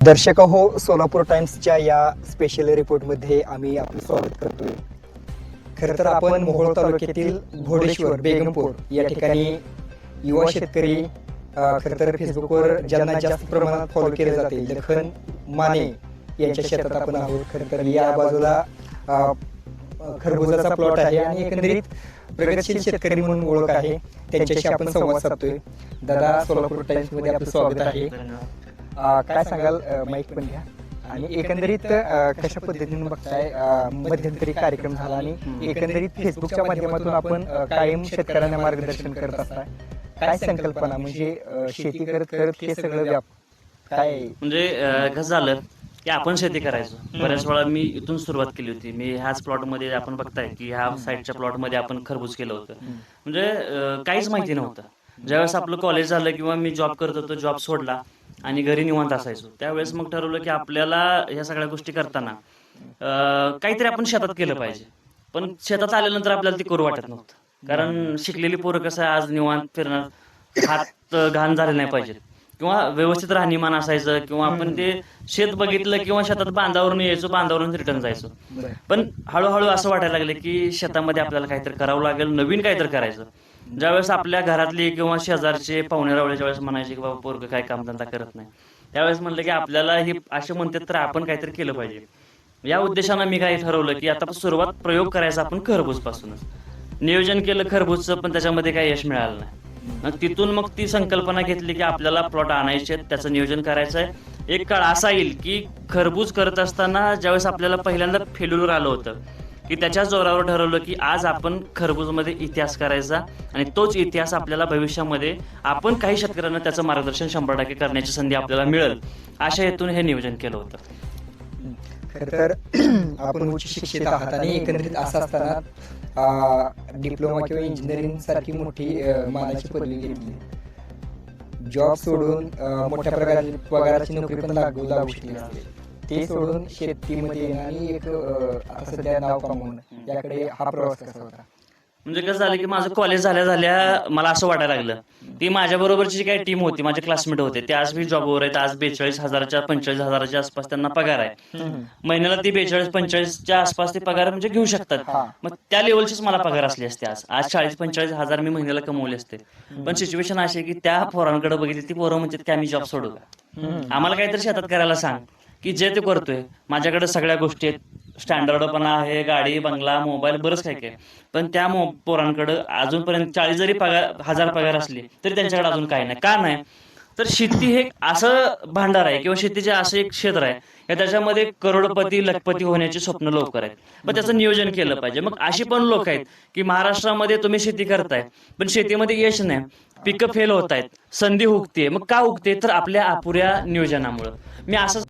दर्शक हो सोलापूर टाइम्सच्या या स्पेशल रिपोर्टमध्ये आम्ही आपलं स्वागत करतोय. खरं तर आपण मोहोळ तालुक्यातील भोडेश्वर बेगमपूर या ठिकाणी युवा शेतकरी खरं तर फेसबुकवर ज्यांना जास्त प्रमाणात फॉलो केले जाते लखन माने यांच्या शेतात आपण आहोत. खरं तर या बाजूला खरबुजाचा प्लॉट आहे आणि एकंदरीत प्रगतशील शेतकरी म्हणून ओळख आहे. त्यांच्याशी आपण संवाद साधतोय. दादा सोलापूर टाइम्समध्ये आपलं स्वागत आहे. अं, काय सांगाल? माईक पण घ्या. आणि एकंदरीत अं, कशा पद्धतीने बघताय? अं, मध्यंतरी कार्यक्रम झाला आणि एकंदरीत फेसबुकच्या माध्यमातून आपण अं, कायम शेतकऱ्यांना मार्गदर्शन करत असताय काय संकल्पना? म्हणजे अं, शेती करत करत हे सगळं व्याप काय? म्हणजे अं, कसं झालं की आपण शेती करायचो. बऱ्याच वेळा मी इथून सुरुवात केली होती. मी ह्याच प्लॉटमध्ये आपण बघताय की ह्या साईडच्या प्लॉटमध्ये आपण खरबूज केलं होतं. म्हणजे अं, काहीच माहिती नव्हतं. ज्यावेळेस आपलं कॉलेज झालं किंवा मी जॉब करत होतो जॉब सोडला आणि घरी निवांत असायचो. त्यावेळेस मग ठरवलं की आपल्याला ह्या सगळ्या गोष्टी करताना काहीतरी आपण शेतात केलं पाहिजे. पण शेतात आल्यानंतर आपल्याला ते करू वाटत नव्हतं. कारण शिकलेली पोरं कसं आहे, आज निवांत फिरणार हात घाण झाले नाही पाहिजेत. किंवा व्यवस्थित राहणीमान असायचं किंवा आपण ते शेत बघितलं किंवा शेतात बांधावरून यायचो बांधावरून रिटर्न जायचो. पण हळूहळू असं वाटायला लागलं की शेतामध्ये आपल्याला काहीतरी करावं लागेल नवीन काहीतरी करायचं. ज्यावेळेस आपल्या घरातली किंवा शेजारचे पाहुणे रावळ्याच्या वेळेस म्हणायचे की बाबा पोरग काय कामधंदा करत नाही त्यावेळेस म्हणलं की आपल्याला हे असे म्हणतात तर आपण काहीतरी केलं पाहिजे. या उद्देशानं मी काय ठरवलं की आता सुरुवात प्रयोग करायचा आपण खरबूज पासूनच नियोजन केलं खरबूजचं पण त्याच्यामध्ये काही यश मिळालं नाही. मग तिथून मग ती संकल्पना घेतली की आपल्याला प्लॉट आणायचे त्याचं नियोजन करायचं आहे. एक काळ असा येईल की खरबूज करत असताना ज्यावेळेस आपल्याला पहिल्यांदा फेल्युअर आलं होतं की त्याच्या जोरावर ठरवलं की आज आपण खरबूजमध्ये इतिहास करायचा आणि तोच इतिहास आपल्याला भविष्यामध्ये आपण काही शेतकऱ्यांना त्याचं मार्गदर्शन शंभर टक्के करण्याची संधी आपल्याला मिळेल. अशा हेतून हे नियोजन केलं होतं. तर आपण उच्च शिक्षित आहात आणि एकंदरीत असं असताना डिप्लोमा किंवा इंजिनिअरिंग सारखी मोठी मानाची पदवी घेतली. जॉब सोडून मोठ्या प्रकारची पगाराची नोकरी पण लागू लागू शकली असते ते सोडून शेतीमध्ये येणं आणि एक अं, सध्या नाव कमवणं याकडे हा प्रवास कसा होता? म्हणजे कसं झालं की माझं कॉलेज झाल्या झाल्या मला असं वाटायला लागलं. ती माझ्या बरोबरची जी काही टीम होती माझे क्लासमेट होते ते आज मी जॉबवर आहेत आज बेचाळीस हजाराच्या पंचेचाळीस हजाराच्या आसपास त्यांना पगार आहे. महिन्याला ती बेचाळीस पंचेचाळीसच्या आसपास ते पगार म्हणजे घेऊ हा. शकतात मग त्या लेवलचीच मला पगार असली असते आज. आज चाळीस पंचेचाळीस हजार मी महिन्याला कमवले असते. पण सिच्युएशन अशी आहे की त्या पोरांकडे बघितली ती पोरं म्हणतात की आम्ही जॉब सोडू का आम्हाला काहीतरी शेतात करायला सांग. की जे ते करतोय. माझ्याकडे सगळ्या गोष्टी आहेत. स्टँडर्डपणा आहे गाडी बंगला मोबाईल बरंच काय काय. पण त्या पोरांकडे अजूनपर्यंत चाळीस जरी पगार हजार पगार असली तरी त्यांच्याकडे अजून काही नाही. का नाही? तर शेती हे असं भांडार आहे किंवा शेतीचे असं एक क्षेत्र आहे. या त्याच्यामध्ये करोडपती लखपती होण्याची स्वप्न लवकर आहेत. पण त्याचं नियोजन केलं पाहिजे. मग अशी पण लोक आहेत की महाराष्ट्रामध्ये तुम्ही शेती करताय पण शेतीमध्ये यश नाही. पिकं फेल होत आहेत. संधी उगते मग का उगते तर आपल्या अपुऱ्या नियोजनामुळं. मी असं